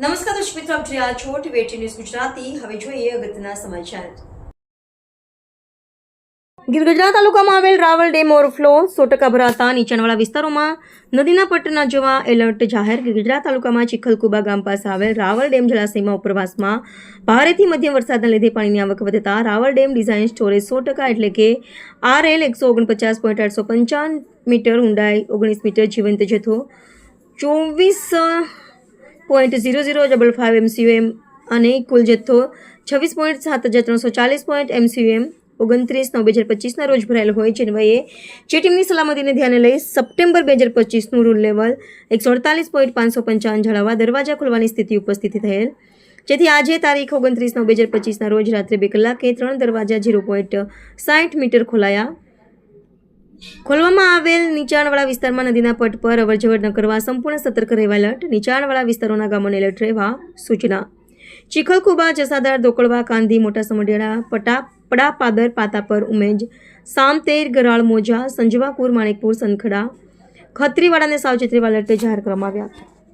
નમસ્કાર દર્શક મિત્રો, આપ જોઈ રહ્યા છો ટીવી ન્યૂઝ ગુજરાતી. હવે જોઈએ અગત્યના સમાચાર. ગીર ગુજરાત તાલુકામાં આવેલ રાવલ ડેમ ઓવરફ્લો, સો ટકા ભરાતા નીચાણવાળા વિસ્તારોમાં નદીના પટના જવા એલર્ટ જાહેર. ગીર ગુજરાત તાલુકામાં ચિખલકુબા ગામ પાસે આવેલ રાવલ ડેમ જળાશયમાં ઉપરવાસમાં ભારેથી મધ્યમ વરસાદના લીધે પાણીની આવક વધતા રાવલ ડેમ ડિઝાઇન સ્ટોરેજ સો ટકા એટલે કે આરએલ એકસો ઓગણપચાસ પોઈન્ટ આઠસો પંચાવન મીટર ઊંડાઈ ઓગણીસ મીટર જીવંત જથ્થો. ચોવીસ point zero zero double five MCUM અને કુલ જથ્થો છવ્વીસ પોઈન્ટ સાત હજાર ત્રણસો ચાલીસ પોઈન્ટ એમસીયુએમ ઓગણત્રીસ નવ બે હજાર પચીસના રોજ ભરાયેલ હોય છે. જે ટીમની સલામતીને ધ્યાને લઈ સપ્ટેમ્બર બે હજાર પચીસનું રૂલ લેવલ એકસો અડતાલીસ પોઈન્ટ પાંચસો પંચાવન જણાવવા દરવાજા ખોલવાની સ્થિતિ ઉપસ્થિત થયેલ. જેથી આજે તારીખ ઓગણત્રીસ નવ બે હજાર પચીસના રોજ રાત્રે બે કલાકે ત્રણ દરવાજા ઝીરો પોઈન્ટ સાઠ મીટર ખોલાયા. ખોલવામાં આવેલ નીચાણવાળા વિસ્તારમાં નદીના પટ પર અવરજવર ન કરવા, સંપૂર્ણ સતર્ક રહેવા એલર્ટ, નીચાણવાળા વિસ્તારોના ગામોને એલર્ટ રહેવા સૂચના. ચીખલકુબા, જસાદાર, દોકળવા કાંધી મોટા સમઢિયાળા પટા, પડાપાદર, પાતાપર, ઉમેજ, સામતેર, ગરાળ, મોજા સંજવાપુર માણેકપુર સનખડા ખત્રીવાડાને સાવચેતીવાળા એલર્ટે જાહેર કરવામાં આવ્યા.